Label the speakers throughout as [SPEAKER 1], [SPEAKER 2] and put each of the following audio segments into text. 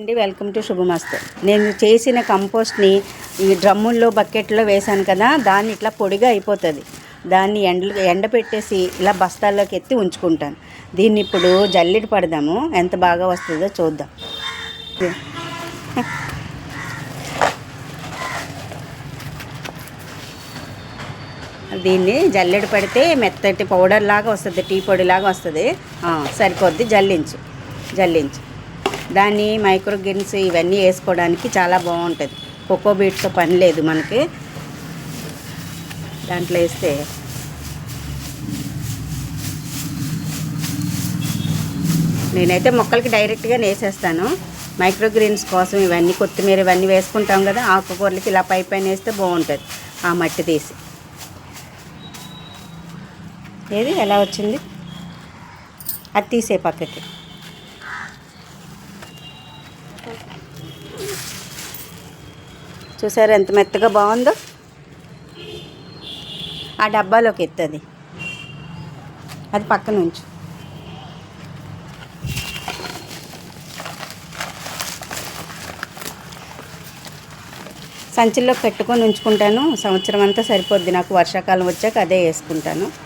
[SPEAKER 1] అండి welcome to శుభమస్తు. నేను చేసిన కంపోస్ట్ని ఈ డ్రమ్ముల్లో బకెట్లో వేశాను కదా దాన్ని ఇట్లా పొడిగా అయిపోతుంది. దాన్ని ఎండ ఎండ పెట్టేసి ఇలా బస్తాల్లోకి ఎత్తి ఉంచుకుంటాను. దీన్ని ఇప్పుడు జల్లెడ పడదాము. ఎంత బాగా వస్తుందో చూద్దాం. దీన్ని జల్లెడ పడితే మెత్తటి పౌడర్ లాగా వస్తుంది టీ పొడి లాగా వస్తుంది. సరిపోద్ది జల్లించు జల్లించు. దాన్ని మైక్రో గిన్స్ ఇవన్నీ వేసుకోవడానికి చాలా బాగుంటుంది. కోకో బీట్తో పని లేదు మనకి. దాంట్లో వేస్తే. నేనైతే మొక్కలకి డైరెక్ట్గా వేసేస్తాను మైక్రో గ్రీన్స్ కోసం ఇవన్నీ కొత్తిమీర ఇవన్నీ వేసుకుంటాం కదా ఆకుకూరలకి ఇలా పై పైన వేస్తే బాగుంటుంది. ఆ మట్టి తీసి. ఏది? ఎలా వచ్చింది? అది తీసే పక్కకి. చూసారు ఎంత మెత్తగా బాగుందో? ఆ డబ్బాలోకి ఎత్తది. అది పక్కన ఉంచు. సంచుల్లో పెట్టుకొని ఉంచుకుంటాను. సంవత్సరం అంతా సరిపోద్ది. నాకు వర్షాకాలం వచ్చాక అదే వేసుకుంటాను.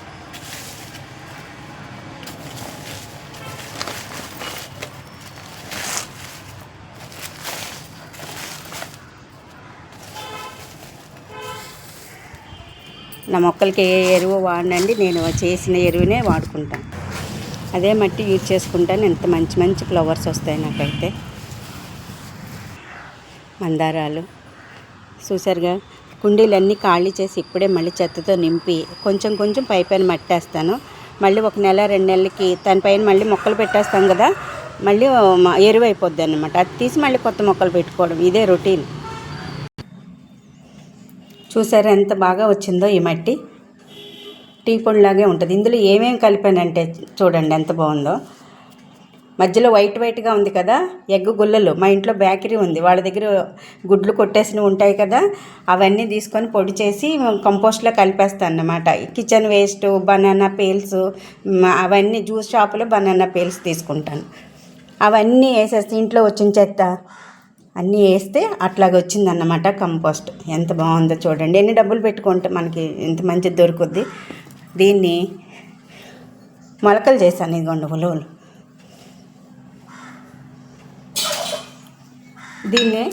[SPEAKER 1] నా మొక్కలకి ఏ ఎరువు వాడినండి నేను చేసిన ఎరువునే వాడుకుంటాను. అదే మట్టి యూజ్ చేసుకుంటాను. ఎంత మంచి మంచి ఫ్లవర్స్ వస్తాయి నాకైతే. మందారాలు. చూసారుగా కుండీలన్నీ ఖాళీ చేసి ఇప్పుడే మళ్ళీ చెత్తతో నింపి కొంచెం కొంచెం పై పైన మట్టేస్తాను. మళ్ళీ ఒక నెల రెండు నెలలకి దానిపైన మళ్ళీ మొక్కలు పెట్టేస్తాం కదా మళ్ళీ ఎరువు అయిపోద్ది అనమాట అది తీసి మళ్ళీ కొత్త మొక్కలు పెట్టుకోవడం ఇదే రొటీన్. చూసారా ఎంత బాగా వచ్చిందో ఈ మట్టి? టీ పొడిలాగే ఉంటుంది. ఇందులో ఏమేమి కలిపానంటే చూడండి ఎంత బాగుందో. మధ్యలో వైట్ వైట్గా ఉంది కదా ఎగ్ గుల్లలు. మా ఇంట్లో బేకరీ ఉంది. వాళ్ళ దగ్గర గుడ్లు కొట్టేసినవి ఉంటాయి కదా అవన్నీ తీసుకొని పొడి చేసి కంపోస్ట్లో కలిపేస్తాను అన్నమాట కిచెన్ వేస్ట్ బనానా పేల్స్ అవన్నీ జ్యూస్ షాపులో బనానా పేల్స్ తీసుకుంటాను. అవన్నీ వేసేస్తే ఇంట్లో వచ్చిన చెత్త అన్నీ వేస్తే అట్లాగ వచ్చిందన్నమాట కంపోస్ట్. ఎంత బాగుందో చూడండి. ఎన్ని డబ్బులు పెట్టుకుంటే మనకి ఎంత మంచిది దొరుకుద్ది. దీన్ని మొలకలు చేశాను ఇదిగోండి ఉలవలు. దీన్ని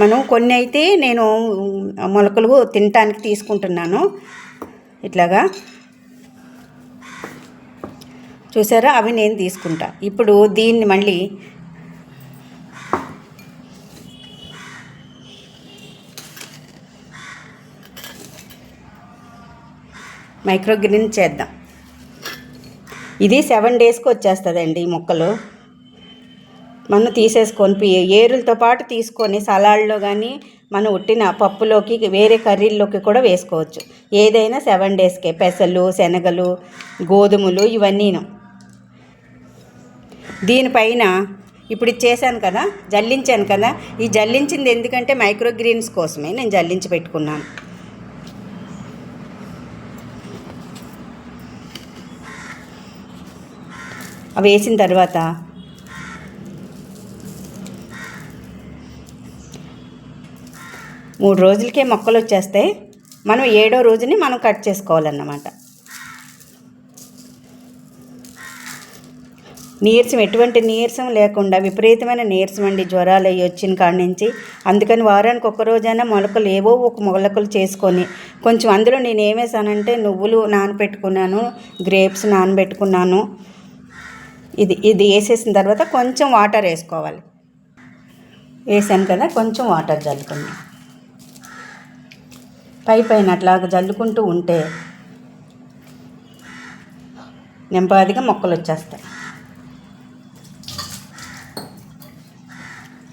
[SPEAKER 1] మనం కొన్ని అయితే నేను మొలకలు తినటానికి తీసుకుంటున్నాను. ఇట్లాగా. చూసారా? అవి నేను తీసుకుంటా. ఇప్పుడు దీన్ని మళ్ళీ మైక్రోగ్రీన్ చేద్దాం. ఇది సెవెన్ డేస్కి వచ్చేస్తుందండి ఈ మొక్కలు. మనం తీసేసుకొని పి- ఏరులతో పాటు తీసుకొని సలాడ్లో కానీ మనం ఉట్టిన పప్పులోకి వేరే కర్రీల్లోకి కూడా వేసుకోవచ్చు. ఏదైనా సెవెన్ డేస్కే పెసలు శనగలు గోధుమలు ఇవన్నీను. దీనిపైన ఇప్పుడు ఇది చేశాను కదా జల్లించాను కదా ఈ జల్లించింది ఎందుకంటే మైక్రోగ్రీన్స్ కోసమే నేను జల్లించి పెట్టుకున్నాను. అవి వేసిన తర్వాత మూడు రోజులకే మొక్కలు వచ్చేస్తాయి. మనం ఏడో రోజుని మనం కట్ చేసుకోవాలన్నమాట. నీరసం ఎటువంటి నీరసం లేకుండా విపరీతమైన నీరసం అండి. జ్వరాలు అవి వచ్చిన కాడి నుంచి. అందుకని వారానికి ఒక రోజైనా మొలకలు ఏవో ఒక మొలకలు చేసుకొని కొంచెం అందులో నేను ఏమేసానంటే నువ్వులు నానబెట్టుకున్నాను గ్రేప్స్ నానబెట్టుకున్నాను ఇది ఇది వేసేసిన తర్వాత కొంచెం వాటర్ వేసుకోవాలి. వేసాను కదా కొంచెం వాటర్ చల్లుకున్నాను పై పైన అట్లాగ జల్లుకుంటూ ఉంటే నెంపాదిగా మొక్కలు వచ్చేస్తాయి.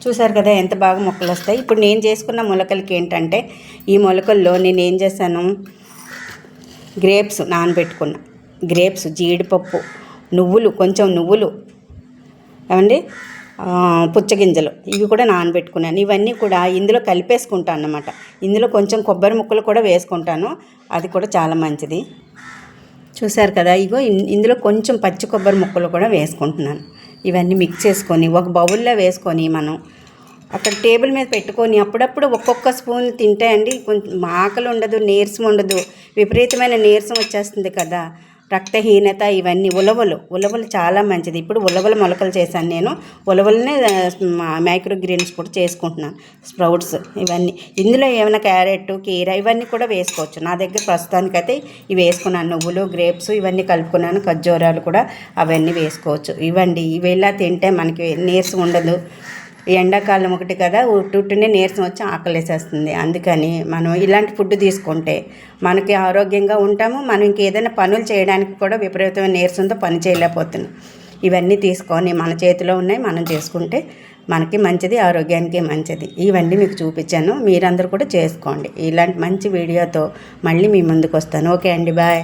[SPEAKER 1] చూసారు కదా ఎంత బాగా మొక్కలు వస్తాయి. ఇప్పుడు నేను చేసుకున్న మొలకలకి ఏంటంటే ఈ మొలకల్లో నేను ఏం చేశాను? గ్రేప్స్ నానబెట్టుకున్నా. గ్రేప్స్ జీడిపప్పు నువ్వులు కొంచెం నువ్వులు. ఏమండి? పుచ్చగింజలు. ఇవి కూడా నానబెట్టుకున్నాను. ఇవన్నీ కూడా ఇందులో కలిపేసుకుంటాను అన్నమాట. ఇందులో కొంచెం కొబ్బరి ముక్కలు కూడా వేసుకుంటాను. అది కూడా చాలా మంచిది. చూశారు కదా? ఇగో ఇన్- ఇందులో కొంచెం పచ్చి కొబ్బరి ముక్కలు కూడా వేసుకుంటున్నాను. ఇవన్నీ మిక్స్ చేసుకొని ఒక బౌల్లో వేసుకొని మనం. అక్కడ టేబుల్ మీద పెట్టుకొని అప్పుడప్పుడు ఒక్కొక్క స్పూన్ తింటే అండి కొంచెం ఆకలి ఉండదు నీరసం ఉండదు. విపరీతమైన నీరసం వచ్చేస్తుంది కదా? రక్తహీనత ఇవన్నీ ఉలవలు. ఉలవలు చాలా మంచిది. ఇప్పుడు ఉలవల మొలకలు చేశాను నేను. ఉలవలనే మైక్రో గ్రీన్స్ కూడా చేసుకుంటున్నాను. స్ప్రౌట్స్ ఇవన్నీ. ఇందులో ఏమైనా క్యారెట్ కీర ఇవన్నీ కూడా వేసుకోవచ్చు. నా దగ్గర ప్రస్తుతానికైతే ఇవి వేసుకున్నాను. నువ్వులు గ్రేప్స్ ఇవన్నీ కలుపుకున్నాను. ఖర్జూరాలు కూడా అవన్నీ వేసుకోవచ్చు. ఇవ్వండి. ఇవి ఇలా తింటే మనకి నీరసం ఉండదు. ఎండాకాలం ఒకటి కదా ఉట్టునే నీరసం వచ్చి ఆకలేసేస్తుంది. అందుకని మనం ఇలాంటి ఫుడ్ తీసుకుంటే మనకి ఆరోగ్యంగా ఉంటాము మనం ఇంకేదైనా పనులు చేయడానికి కూడా విపరీతమైన నీరసంతో పని చేయలేకపోతున్నాం. ఇవన్నీ తీసుకొని మన చేతిలో ఉన్నాయి మనం చేసుకుంటే మనకి మంచిది ఆరోగ్యానికి మంచిది. ఇవన్నీ మీకు చూపించాను మీరందరూ కూడా చేసుకోండి. ఇలాంటి మంచి వీడియోతో మళ్ళీ మీ ముందుకు వస్తాను ఓకే అండి బాయ్.